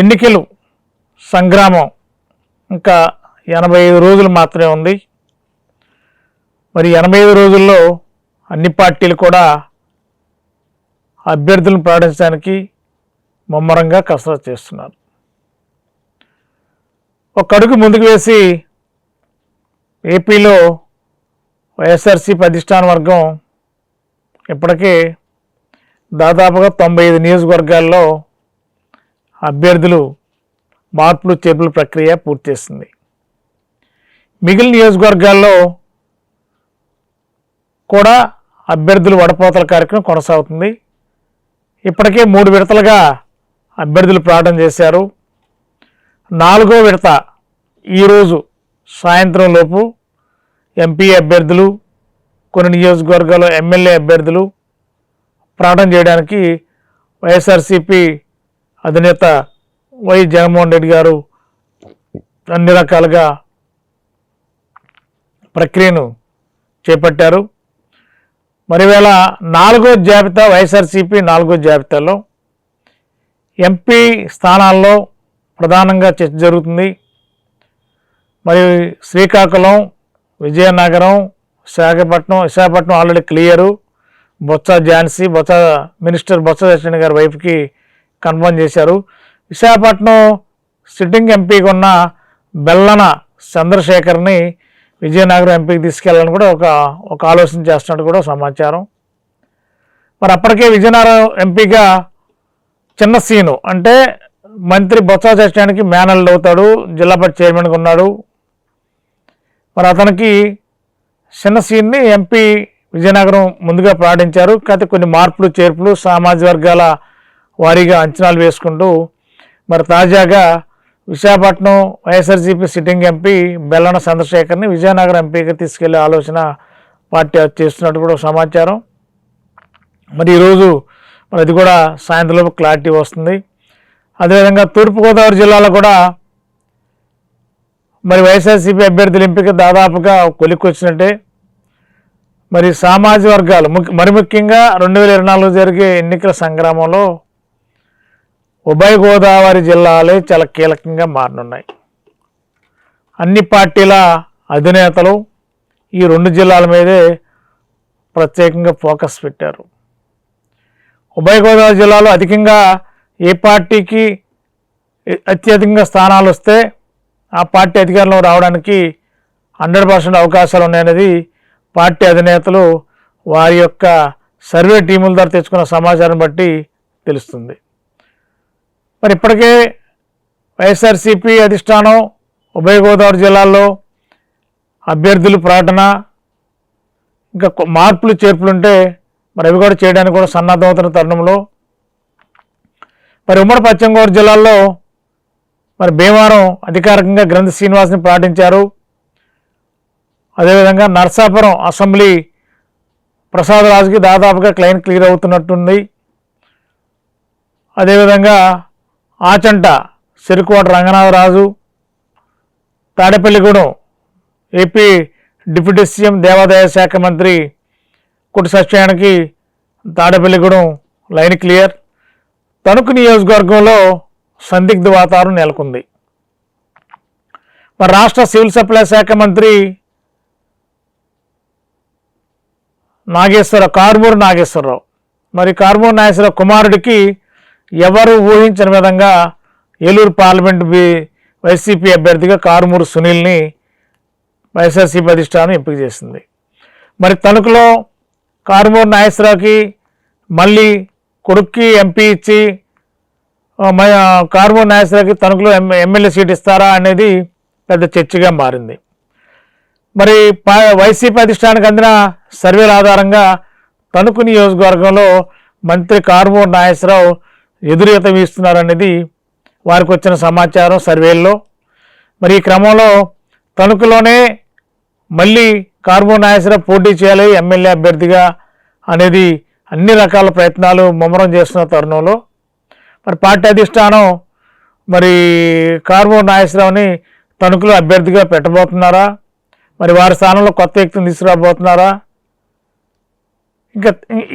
ఎన్నికలు సంగ్రామం. ఇంకా ఎనభై ఐదు రోజులు మాత్రమే ఉంది. మరి ఎనభై ఐదు రోజుల్లో అన్ని పార్టీలు కూడా అభ్యర్థులను ప్రకటించడానికి ముమ్మరంగా కసరత్తు చేస్తున్నారు. ఒక అడుగు ముందుకు వేసి ఏపీలో వైఎస్ఆర్సీపీ అధిష్టాన వర్గం ఇప్పటికే దాదాపుగా తొంభై ఐదు నియోజకవర్గాల్లో అభ్యర్థులు మార్పులు చేర్పుల ప్రక్రియ పూర్తి చేసింది మిగిలిన నియోజకవర్గాల్లో కూడా అభ్యర్థులు వడపోతల కార్యక్రమం కొనసాగుతుంది. ఇప్పటికే మూడు విడతలుగా అభ్యర్థులు ప్రకటన చేశారు. నాలుగో విడత ఈరోజు సాయంత్రం లోపు ఎంపీ అభ్యర్థులు కొన్ని నియోజకవర్గాల్లో ఎమ్మెల్యే అభ్యర్థులు ప్రకటన చేయడానికి వైఎస్ఆర్సీపీ అధినేత వై జగన్మోహన్ రెడ్డి గారు అన్ని రకాలుగా ప్రక్రియను చేపట్టారు. మరివేళ నాలుగో జాబితా వైఎస్ఆర్సీపీ నాలుగో జాబితాలో ఎంపీ స్థానాల్లో ప్రధానంగా చర్చ జరుగుతుంది. మరి Srikakulam Vizianagaram Visakhapatnam Visakhapatnam already clear. Botsa Jhansi Botsa minister Botsa Satyanarayana గారి వైఫ్కి కన్ఫర్మ్ చేశారు. విశాఖపట్నం సిట్టింగ్ ఎంపీగా ఉన్న బెల్లన చంద్రశేఖర్ని విజయనగరం ఎంపీకి తీసుకెళ్ళాలని కూడా ఒక ఒక ఆలోచన చేస్తున్నట్టు కూడా సమాచారం. మరి అప్పటికే విజయనగరం ఎంపీగా చిన్న సీను అంటే మంత్రి బొత్స సత్యనారాయణకి మేనల్డ్ అవుతాడు జిల్లా పరిషత్ చైర్మన్గా ఉన్నాడు. మరి అతనికి చిన్న సీన్ని ఎంపీ విజయనగరం ముందుగా ప్రకటించారు కాకపోతే కొన్ని మార్పులు చేర్పులు సామాజిక వర్గాల వారీగా అంచనాలు వేసుకుంటూ మరి తాజాగా Visakhapatnam YSRCP sitting MP Bellana చంద్రశేఖర్ని Vizianagaram ఎంపీగా తీసుకెళ్ళే ఆలోచన పార్టీ చేస్తున్నట్టు కూడా సమాచారం. మరి ఈరోజు మరి అది కూడా సాయంత్రంలోపు క్లారిటీ వస్తుంది. అదేవిధంగా తూర్పుగోదావరి జిల్లాలో కూడా మరి వైఎస్ఆర్సీపీ అభ్యర్థుల ఎంపిక దాదాపుగా కొలిక్కొచ్చినట్టే. మరి సామాజిక వర్గాలు ముఖ్య మరి ముఖ్యంగా రెండు వేల ఇరవై నాలుగు జరిగే ఎన్నికల సంగ్రామంలో ఉభయ గోదావరి జిల్లాలే చాలా కీలకంగా మారనున్నాయి. అన్ని పార్టీల అధినేతలు ఈ రెండు జిల్లాల మీదే ప్రత్యేకంగా ఫోకస్ పెట్టారు. ఉభయ గోదావరి జిల్లాలో అధికంగా ఏ పార్టీకి అత్యధికంగా స్థానాలు వస్తే ఆ పార్టీ అధికారంలో రావడానికి హండ్రెడ్ పర్సెంట్ అవకాశాలు ఉన్నాయనేది పార్టీ అధినేతలు వారి యొక్క సర్వే టీముల ద్వారా తెచ్చుకున్న సమాచారం బట్టి తెలుస్తుంది. మరి ఇప్పటికే వైఎస్ఆర్సీపీ అధిష్టానం ఉభయ గోదావరి జిల్లాల్లో అభ్యర్థులు ప్రకటన ఇంకా మార్పులు చేర్పులుంటే మరి అవి కూడా చేయడానికి కూడా సన్నద్ధమవుతున్న తరుణంలో. మరి ఉమ్మడి పశ్చిమ గోదావరి జిల్లాల్లో మరి భీమవరం అధికారికంగా గ్రంథ శ్రీనివాస్ని ప్రకటించారు అదేవిధంగా నర్సాపురం అసెంబ్లీ ప్రసాద్ రాజుకి దాదాపుగా క్లైన్ క్లియర్ అవుతున్నట్టుంది. అదేవిధంగా Achanta Sirikota Ranganatharaju Tadepalligudem AP deputy CM దేవాదాయ శాఖ మంత్రి కుటి సత్యానికి తాడేపల్లిగూడెం లైన్ క్లియర్. తణుకు నియోజకవర్గంలో సందిగ్ధ వాతావరణం నెలకొంది. మరి రాష్ట్ర సివిల్ సప్లై శాఖ మంత్రి నాగేశ్వర కారుమూరు నాగేశ్వరరావు. మరి కారుమూరు నాగేశ్వరరావు కుమారుడికి ఎవరు ఊహించిన విధంగా ఏలూరు పార్లమెంట్ బి వైసీపీ అభ్యర్థిగా కారుమూరు సునీల్ని వైఎస్ఆర్సీపీ అధిష్టానం ఎంపిక చేసింది. మరి తణుకులో కారుమూరు నాగేశ్వరరావుకి మళ్ళీ కొడుక్కి ఎంపీ ఇచ్చి మ- కారుమూరు నాగేశ్వరరావుకి తణుకులో ఎమ్మెల్యే సీట్ ఇస్తారా అనేది పెద్ద చర్చగా మారింది. మరి వైసీపీ అధిష్టానికి అందిన సర్వేల ఆధారంగా తణుకు నియోజకవర్గంలో మంత్రి కారుమూరు నాగేశ్వరరావు ఎదురీత వీస్తున్నారనేది వారికి వచ్చిన సమాచారం సర్వేల్లో. మరి ఈ క్రమంలో తణుకులోనే మళ్ళీ కార్బో నాగేశ్వరరావు పోటీ చేయాలి ఎమ్మెల్యే అభ్యర్థిగా అనేది అన్ని రకాల ప్రయత్నాలు ముమ్మరం చేస్తున్న తరుణంలో. మరి పార్టీ అధిష్టానం మరి కార్బో నాగేశ్వరరావుని తణుకులో అభ్యర్థిగా పెట్టబోతున్నారా? మరి వారి స్థానంలో కొత్త వ్యక్తిని తీసుకురాబోతున్నారా? ఇంకా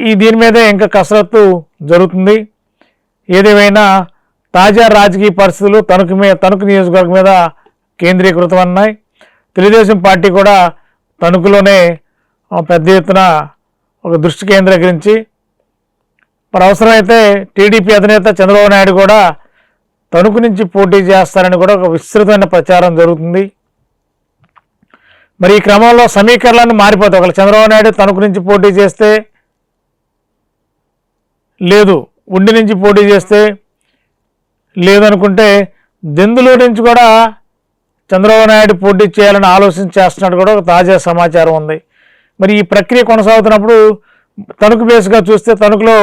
ఈ దీని మీదే ఇంకా కసరత్తు జరుగుతుంది. ఏదేమైనా తాజా రాజకీయ పరిస్థితులు తణుకు మీద తణుకు నియోజకవర్గం మీద కేంద్రీకృతం అన్నాయి. తెలుగుదేశం పార్టీ కూడా తణుకులోనే పెద్ద ఎత్తున ఒక దృష్టి కేంద్రీకరించి మరి అవసరమైతే టీడీపీ అధినేత చంద్రబాబు నాయుడు కూడా తణుకు నుంచి పోటీ చేస్తారని కూడా ఒక విస్తృతమైన ప్రచారం జరుగుతుంది. మరి ఈ క్రమంలో సమీకరణాన్ని మారిపోతాయి. ఒకవేళ చంద్రబాబు నాయుడు తణుకు నుంచి పోటీ చేస్తే లేదు. ఉండి నుంచి పోటీ చేస్తే లేదనుకుంటే దెందులో నుంచి కూడా చంద్రబాబు నాయుడు పోటీ చేయాలని ఆలోచన చేస్తున్నట్టు కూడా ఒక తాజా సమాచారం ఉంది. మరి ఈ ప్రక్రియ కొనసాగుతున్నప్పుడు తణుకు బేస్గా చూస్తే తణుకులో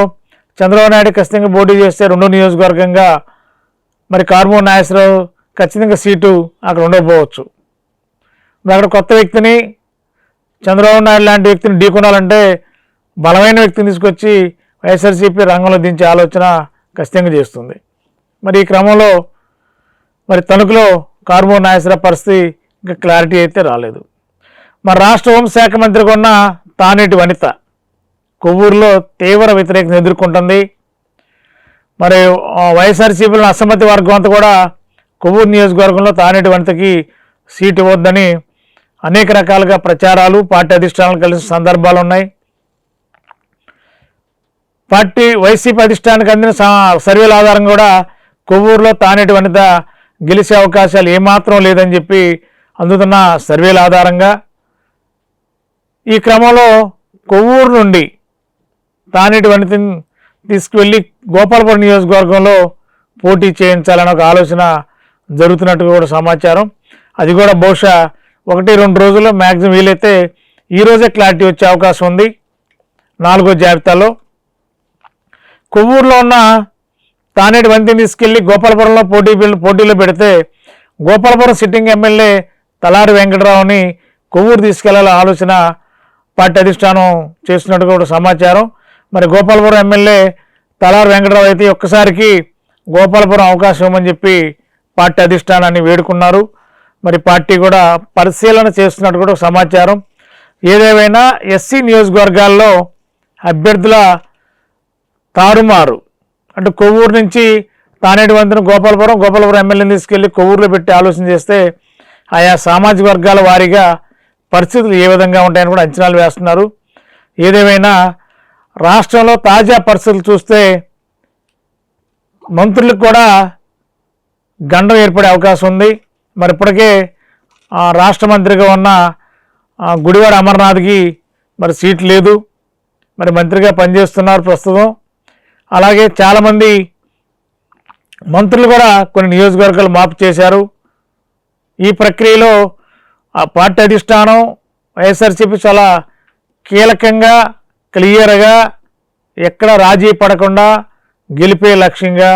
చంద్రబాబు నాయుడు ఖచ్చితంగా పోటీ చేస్తే రెండో నియోజకవర్గంగా మరి కార్మో నాగేశ్వరరావు ఖచ్చితంగా సీటు అక్కడ ఉండకపోవచ్చు. మరి అక్కడ కొత్త వ్యక్తిని చంద్రబాబు నాయుడు లాంటి వ్యక్తిని ఢీకొనాలంటే బలమైన వ్యక్తిని తీసుకొచ్చి వైఎస్ఆర్సీపీ రంగంలో దించే ఆలోచన ఖచ్చితంగా చేస్తుంది. మరి ఈ క్రమంలో మరి తణుకులో కార్మూర్ నాయసర పరిస్థితి ఇంకా క్లారిటీ అయితే రాలేదు. మరి రాష్ట్ర హోంశాఖ మంత్రిగా ఉన్న తానేటి వనిత కొవ్వూరులో తీవ్ర వ్యతిరేకత ఎదుర్కొంటుంది. మరి వైఎస్ఆర్సీపీలో అసమ్మతి వర్గం అంతా కూడా కొవ్వూరు నియోజకవర్గంలో తానేటి వనితకి సీటు ఇవ్వద్దని అనేక రకాలుగా ప్రచారాలు పార్టీ అధిష్టానాలు కలిసిన సందర్భాలు ఉన్నాయి. పార్టీ వైసీపీ అధిష్టానికి అందిన స- సర్వేల ఆధారంగా కూడా కొవ్వూరులో తానేటి వనిత గెలిచే అవకాశాలు ఏమాత్రం లేదని చెప్పి అందుతున్న సర్వేల ఆధారంగా ఈ క్రమంలో కొవ్వూరు నుండి తానేటి వనితని తీసుకువెళ్ళి గోపాలపురం నియోజకవర్గంలో పోటీ చేయించాలని ఒక ఆలోచన జరుగుతున్నట్టుగా కూడా సమాచారం. అది కూడా బహుశా ఒకటి రెండు రోజుల్లో మ్యాక్సిమం వీలైతే ఈరోజే క్లారిటీ వచ్చే అవకాశం ఉంది నాలుగో జాబితాలో. కొవ్వూరులో ఉన్న తానేటి వంతిని తీసుకెళ్ళి గోపాలపురంలో పోటీ పోటీలో పెడితే గోపాలపురం సిట్టింగ్ ఎమ్మెల్యే తలారి వెంకటరావుని కొవ్వూరు తీసుకెళ్ళాల ఆలోచన పార్టీ అధిష్టానం చేస్తున్నట్టుగా కూడా సమాచారం. మరి గోపాలపురం ఎమ్మెల్యే తలారి వెంకటరావు అయితే ఒక్కసారికి గోపాలపురం అవకాశం ఇవ్వమని చెప్పి పార్టీ అధిష్టానాన్ని వేడుకున్నారు. మరి పార్టీ కూడా పరిశీలన చేస్తున్నట్టు కూడా సమాచారం. ఏదేమైనా ఎస్సీ నియోజకవర్గాల్లో అభ్యర్థుల తారుమారు. అంటే కొవ్వూరు నుంచి తానేటి వంతెన గోపాలపురం గోపాలపురం ఎమ్మెల్యేని తీసుకెళ్ళి కొవ్వూరులో పెట్టి ఆలోచన చేస్తే ఆయా సామాజిక వర్గాల వారీగా పరిస్థితులు ఏ విధంగా ఉంటాయని కూడా అంచనాలు వేస్తున్నారు. ఏదేమైనా రాష్ట్రంలో తాజా పరిస్థితులు చూస్తే మంత్రులకు కూడా గండం ఏర్పడే అవకాశం ఉంది. మరి ఇప్పటికే రాష్ట్ర మంత్రిగా ఉన్న గుడివాడ అమర్నాథ్కి మరి సీట్ లేదు. మరి మంత్రిగా పనిచేస్తున్నారు ప్రస్తుతం. అలాగే చాలామంది మంత్రులు కూడా కొన్ని నియోజకవర్గాలు మార్పు చేశారు. ఈ ప్రక్రియలో ఆ పార్టీ అధిష్టానం వైఎస్ఆర్సీపీ చాలా కీలకంగా క్లియర్గా ఎక్కడ రాజీ పడకుండా గెలిపే లక్ష్యంగా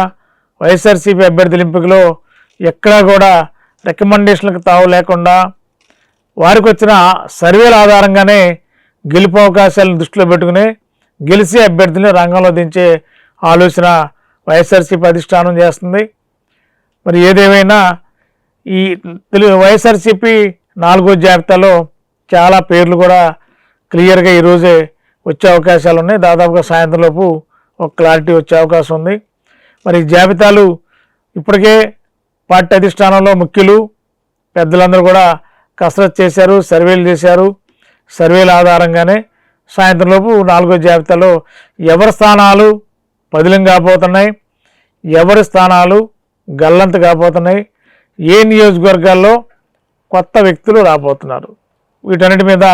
వైఎస్ఆర్సీపీ అభ్యర్థుల ఎంపికలో ఎక్కడా కూడా రికమెండేషన్లకు తావు లేకుండా వారికి వచ్చిన సర్వేల ఆధారంగానే గెలుపు అవకాశాలను దృష్టిలో పెట్టుకుని గెలిచి అభ్యర్థులను రంగంలో దించే ఆలోచన వైఎస్ఆర్సీపీ అధిష్టానం చేస్తుంది. మరి ఏదేమైనా ఈ తెలుగు వైఎస్ఆర్సీపీ నాలుగో జాబితాలో చాలా పేర్లు కూడా క్లియర్గా ఈరోజే వచ్చే అవకాశాలు ఉన్నాయి. దాదాపుగా సాయంత్రం లోపు ఒక క్లారిటీ వచ్చే అవకాశం ఉంది. మరి జాబితాలు ఇప్పటికే పార్టీ అధిష్టానంలో ముఖ్యులు పెద్దలందరూ కూడా కసరత్ చేశారు సర్వేలు చేశారు. సర్వేల ఆధారంగానే సాయంత్రం లోపు నాలుగో జాబితాలో ఎవరి స్థానాలు పదిలం కాబోతున్నాయి. ఎవరి స్థానాలు గల్లంత కాబోతున్నాయి. ఏ నియోజకవర్గాల్లో కొత్త వ్యక్తులు రాబోతున్నారు. వీటన్నిటి మీద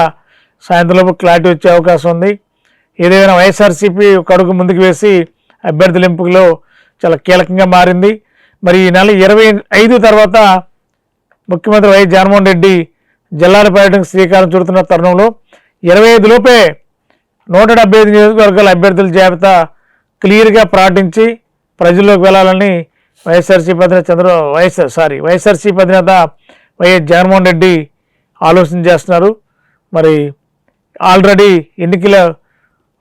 సాయంత్రంలోపు క్లారిటీ వచ్చే అవకాశం ఉంది. ఏదైనా వైఎస్ఆర్సీపీ ఒక అడుగు ముందుకు వేసి అభ్యర్థుల ఎంపికలో చాలా కీలకంగా మారింది. మరి ఈ నెల ఇరవై ఐదు తర్వాత ముఖ్యమంత్రి వైఎస్ జగన్మోహన్ రెడ్డి జిల్లాల పర్యటనకు శ్రీకారం చుడుతున్న తరుణంలో ఇరవై ఐదు లోపే నూట డెబ్బై ఐదు నియోజకవర్గాల అభ్యర్థుల జాబితా క్లియర్గా ప్రకటించి ప్రజల్లోకి వెళ్ళాలని వైఎస్ఆర్సీపీ అధినేత చంద్ర వైఎస్ఆర్ సారీ వైఎస్ఆర్సీపీ అధినేత వైఎస్ జగన్మోహన్ రెడ్డి ఆలోచన చేస్తున్నారు. మరి ఆల్రెడీ ఎన్నికల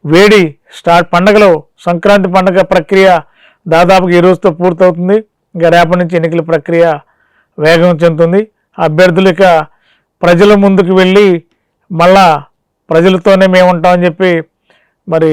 వేడి స్టార్ట్ పండగలో సంక్రాంతి పండగ ప్రక్రియ దాదాపుగా ఈ రోజుతో పూర్తవుతుంది. ఇంకా రేపటి నుంచి ఎన్నికల ప్రక్రియ వేగం చెందుతుంది. అభ్యర్థులు ఇక ప్రజల ముందుకు వెళ్ళి మళ్ళా ప్రజలతోనే మేము ఉంటామని చెప్పి మరి